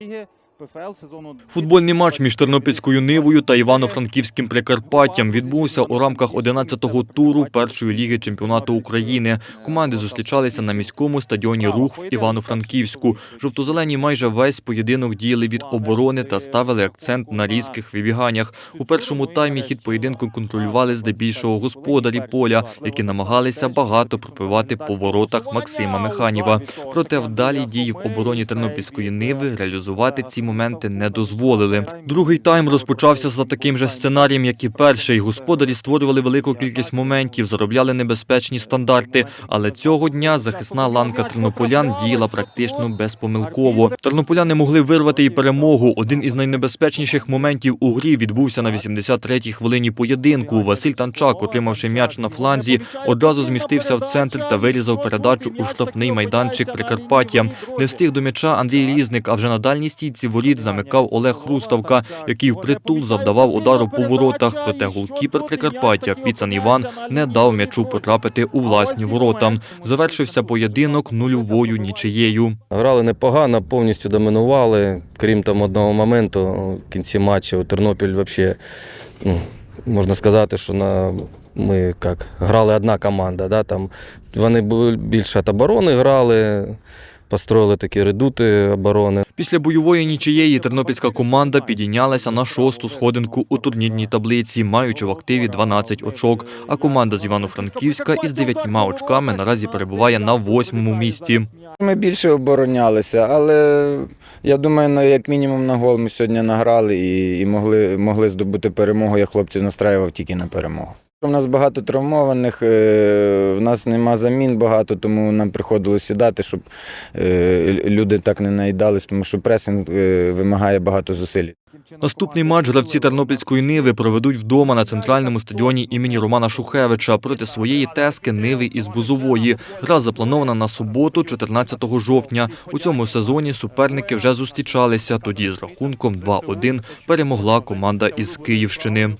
今天 Футбольний матч між Тернопільською Нивою та Івано-Франківським Прикарпаттям відбувся у рамках 11-го туру першої ліги чемпіонату України. Команди зустрічалися на міському стадіоні Рух в Івано-Франківську. Жовто-зелені майже весь поєдинок діяли від оборони та ставили акцент на різких вибіганнях. У першому таймі хід поєдинку контролювали здебільшого господарі поля, які намагалися багато пропивати по воротах Максима Механіва. Проте вдалі дії в обороні Тернопільської Ниви реалізувати ці моменти не дозволили. Другий тайм розпочався за таким же сценарієм, як і перший. Господарі створювали велику кількість моментів, заробляли небезпечні стандарти. Але цього дня захисна ланка тернополян діяла практично безпомилково. Тернополяни могли вирвати і перемогу. Один із найнебезпечніших моментів у грі відбувся на 83-й хвилині поєдинку. Василь Танчак, отримавши м'яч на фланзі, одразу змістився в центр та вирізав передачу у штрафний майданчик Прикарпаття. Не встиг до м'яча Андрій Різник, а вже на дальній стійці воріт замикав Олег Хруставка, який впритул завдавав удару по воротах. Проте голкіпер Прикарпаття Піцан Іван не дав м'ячу потрапити у власні ворота. Завершився поєдинок нульовою нічиєю. Грали непогано, повністю домінували. Крім там одного моменту в кінці матчу Тернопіль взагалі, ну, можна сказати, що на, ми як, грали одна команда. Да, там, вони більше від оборони грали, построїли такі редути оборони. Після бойової нічиєї тернопільська команда підійнялася на шосту сходинку у турнірній таблиці, маючи в активі 12 очок. А команда з Івано-Франківська із дев'ятьма очками наразі перебуває на восьмому місці. Ми більше оборонялися, але я думаю, ну, як мінімум на гол ми сьогодні награли і, і могли, могли здобути перемогу. Я хлопців настраював тільки на перемогу. У нас багато травмованих, е, в нас нема замін багато, тому нам приходилось сідати, щоб е, люди так не наїдались, тому що пресинг е, вимагає багато зусиль. Наступний матч гравці Тернопільської Ниви проведуть вдома на центральному стадіоні імені Романа Шухевича проти своєї тески Ниви із Бузової. Гра запланована на суботу, 14 жовтня. У цьому сезоні суперники вже зустрічалися. Тоді з рахунком 2-1 перемогла команда із Київщини.